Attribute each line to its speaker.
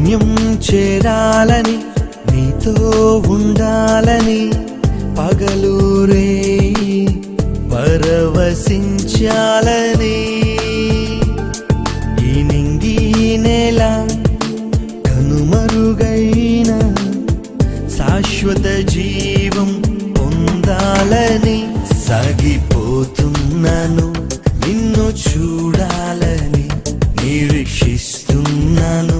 Speaker 1: గమ్యం చేరాలని నీతో ఉండాలని పగలూరే పరవశించాలని. ఈ నింగి నేల కనుమరుగైన శాశ్వత జీవం పొందాలని సాగిపోతున్నాను నిన్ను చూడాలని నిరీక్షిస్తున్నాను.